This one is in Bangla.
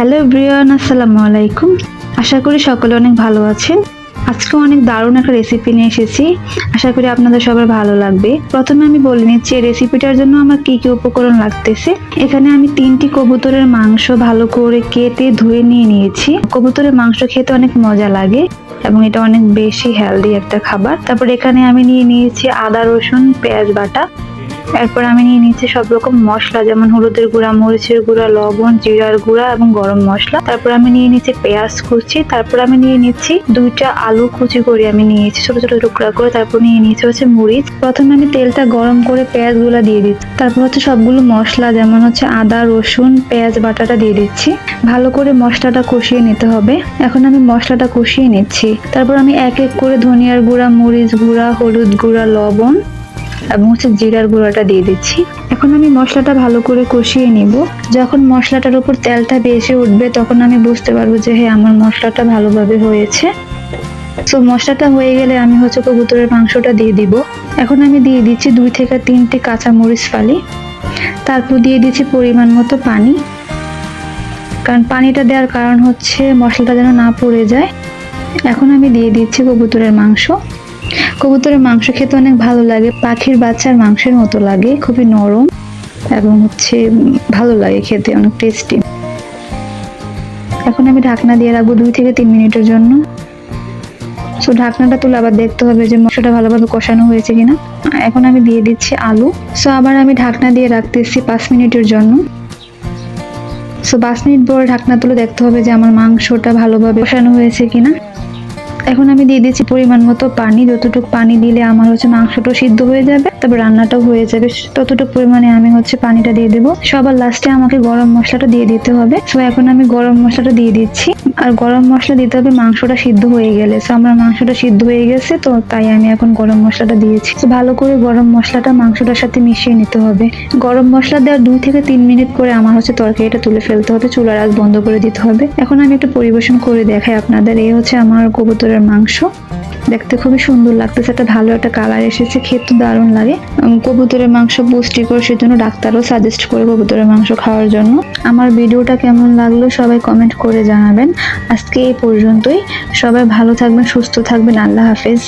হ্যালো ব্রিয়ান আসসালামু আলাইকুম। আশা করি সকলে অনেক ভালো আছেন। আজকে অনেক দারুণ একটা রেসিপি নিয়ে এসেছি। আশা করি আপনাদের সবার ভালো লাগবে। প্রথমে আমি বলে নিচ্ছি এই রেসিপিটার জন্য আমার কি কি উপকরণ লাগতেছে। এখানে আমি তিনটি কবুতরের মাংস ভালো করে কেটে ধুয়ে নিয়ে নিয়েছি। কবুতরের মাংস খেতে অনেক মজা লাগে এবং এটা অনেক বেশি হেলদি একটা খাবার। তারপর এখানে আমি নিয়ে নিয়েছি আদা, রসুন, পেঁয়াজ বাটা। এরপর আমি নিয়ে নিচ্ছি সব রকম মশলা, যেমন হলুদের গুঁড়া, মরিচের গুঁড়া, লবণ, জিরার গুঁড়া এবং গরম মশলা। তারপর আমি নিয়ে নিচ্ছি পেঁয়াজ কুচি। তারপর আমি নিয়ে নিচ্ছি দুইটা আলু কুচি করে আমি নিয়েছি, ছোট ছোট টুকরা করে। তারপর নিয়ে নিচ্ছি হচ্ছে মরিচ। প্রথমে আমি তেলটা গরম করে পেঁয়াজগুলা দিয়ে দিচ্ছি। তারপর হচ্ছে সবগুলো মশলা, যেমন হচ্ছে আদা, রসুন, পেঁয়াজ, বাটাটা দিয়ে দিচ্ছি। ভালো করে মশলাটা কষিয়ে নিতে হবে। এখন আমি মশলাটা কষিয়ে নিচ্ছি। তারপর আমি এক এক করে ধনিয়ার গুঁড়া, মরিচ গুঁড়া, হলুদ গুঁড়া, লবণ এবং হচ্ছে জিরার গুঁড়াটা দিয়ে দিচ্ছি। এখন আমি মশলাটা ভালো করে কষিয়ে নিব। যখন মশলাটার উপর তেলটা বেশি উঠবে, তখন আমি বুঝতে পারব যে হ্যাঁ আমার মশলাটা ভালোভাবে হয়েছে। তো মশলাটা হয়ে গেলে আমি হচ্ছে কবুতরের মাংসটা দিয়ে দিব। এখন আমি দিয়ে দিচ্ছি দুই থেকে তিনটে কাঁচা মরিচ ফালি। তারপর দিয়ে দিচ্ছি পরিমাণ মতো পানি। কারণ পানিটা দেওয়ার কারণ হচ্ছে মশলাটা যেন না পড়ে যায়। এখন আমি দিয়ে দিচ্ছি কবুতরের মাংস। কবুতরের মাংস খেতে অনেক ভালো লাগে। পাখির বাচ্চার মাংসের মতো লাগে, খুবই নরম এবং হচ্ছে ভালো লাগে খেতে, অনেক টেস্টি এখন আমি ঢাকনা দিয়ে রাখব দুই থেকে তিন মিনিটের জন্য। সো ঢাকনাটা তুলে আবার দেখতে হবে যে মশলাটা ভালোভাবে কষানো হয়েছে কিনা। এখন আমি দিয়ে দিচ্ছি আলু। সো আবার আমি ঢাকনা দিয়ে রাখতেছি পাঁচ মিনিটের জন্য। সো পাঁচ মিনিট পর ঢাকনা তুলে দেখতে হবে যে আমার মাংসটা ভালোভাবে কষানো হয়েছে কিনা। এখন আমি দিয়ে দিচ্ছি পরিমাণ মতো পানি। যতটুকু পানি দিলে আমার হচ্ছে মাংসটা সিদ্ধ হয়ে যাবে, তারপর রান্নাটাও হয়ে যাবে। ততটুকু পরিমাণে আমি হচ্ছে পানিটা দিয়ে দেবো। সবার লাস্টে আমাকে গরম মশলাটা দিয়ে দিতে হবে। সো এখন আমি গরম মশলাটা দিয়ে দিচ্ছি। আর গরম মশলা দিতে হবে মাংসটা সিদ্ধ হয়ে গেলে। সো আমার মাংসটা সিদ্ধ হয়ে গেছে, তো তাই আমি এখন গরম মশলাটা দিয়েছি। ভালো করে গরম মশলাটা মাংসটার সাথে মিশিয়ে নিতে হবে। গরম মশলা দেওয়ার দুই থেকে তিন মিনিট পরে আমার হচ্ছে তরকারিটা তুলে ফেলতে হবে, চুলার আগ বন্ধ করে দিতে হবে। এখন আমি একটু পরিবেশন করে দেখাই আপনাদের। এই হচ্ছে আমার কবুতরের মাংস। দেখতে খুবই সুন্দর লাগতেছে, একটা ভালো একটা কালার এসেছে, খেতে দারুণ লাগে। কবুতরের মাংস পুষ্টিকর, সেজন্য ডাক্তারও সাজেস্ট করে কবুতরের মাংস খাওয়ার জন্য। আমার ভিডিওটা কেমন লাগল সবাই কমেন্ট করে জানাবেন। আজকে এই পর্যন্তই। সবাই ভালো থাকবেন, সুস্থ থাকবেন, আল্লাহ হাফেজ।